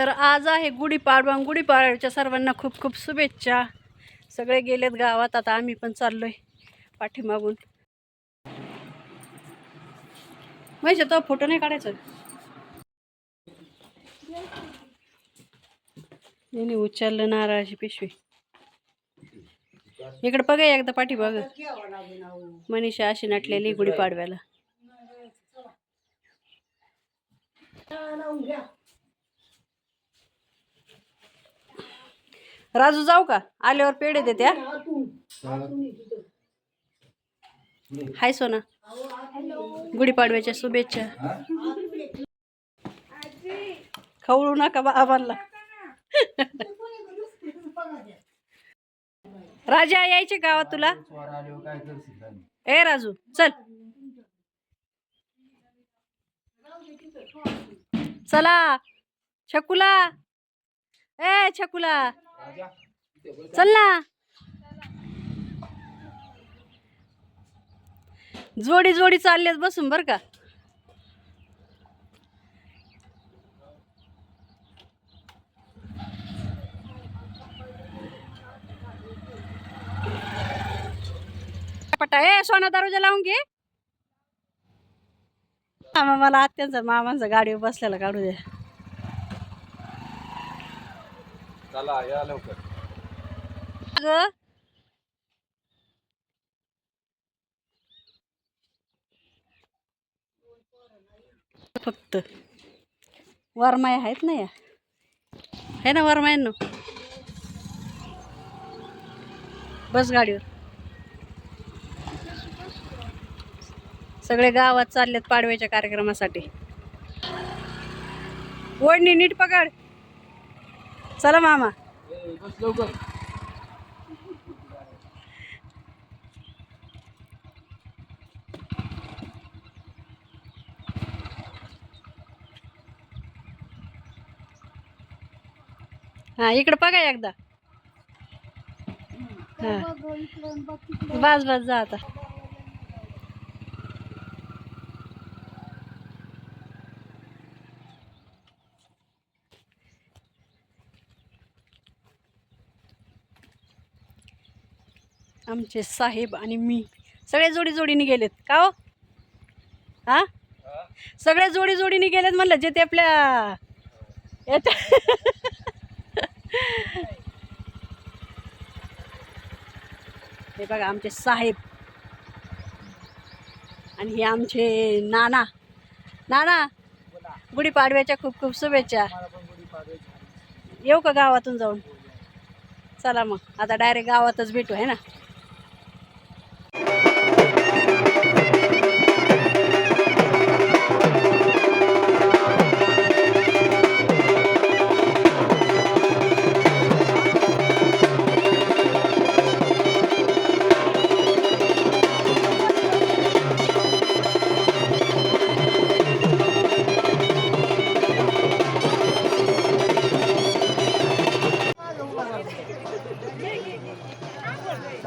तर आज आहे गुढीपाडवा गुढीपाडव्याच्या सर्वांना खूप खूप शुभेच्छा. सगळे गेलेत गावात आता आम्ही पण चाललोय पाठीमागून. म्हणजे तो फोटो नाही काढायचा? नाही उचललं नारळाची पिशवी. इकडे बघा एकदा पाठी बघ मनीषा अशी नटलेली गुढीपाडव्याला. राजू जाऊ का? आल्यावर पेढे देते हाय सोना. गुढीपाडव्याच्या शुभेच्छा. खवळू नका बाबांना राजा यायचे गावात तुला? ए राजू चल. चला. छकुला. ए छकुला. चल. ना जोडी जोडी चाललेत बसून बर का. पटा ए सोना दारूजा लावून घे. मला आत्यांचा मामांचा गाडीवर बसलेला काढू दे. चला या लवकर. अगं. फक्त. वरमाय आहेत ना या. है ना वरमायांनो? बस गाडीवर. सगळे गावात चाललेत पाडव्याच्या कार्यक्रमासाठी. ओढणी नीट पकड. चला मामा. हा इकडे बघा एकदा. हा. बस बस जा आता. आमचे साहेब आणि मी. सगळे जोडी जोडीने गेलेत. का हो? हा? सगळे जोडी जोडीने गेलेत म्हणलं जे ते आपल्या याच्या हे बघा आमचे साहेब. आणि हे आमचे नाना. नाना गुढीपाडव्याच्या खूप खूप शुभेच्छा. येऊ का गावातून जाऊन? चला मग. आता डायरेक्ट गावातच भेटू आहे ना?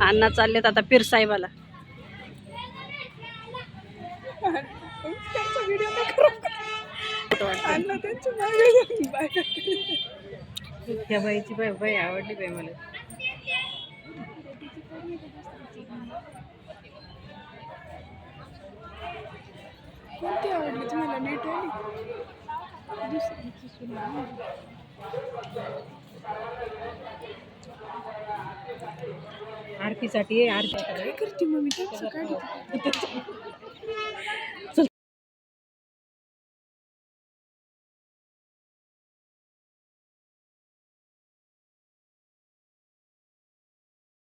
अण्णा चाललेत आता पीर साहेबाला. त्या बाईची बाई बाई आवडली बाई मला. आवडली तुम्हाला नेट आरतीसाठी आरती. काय करते मग मी त्याचं काढते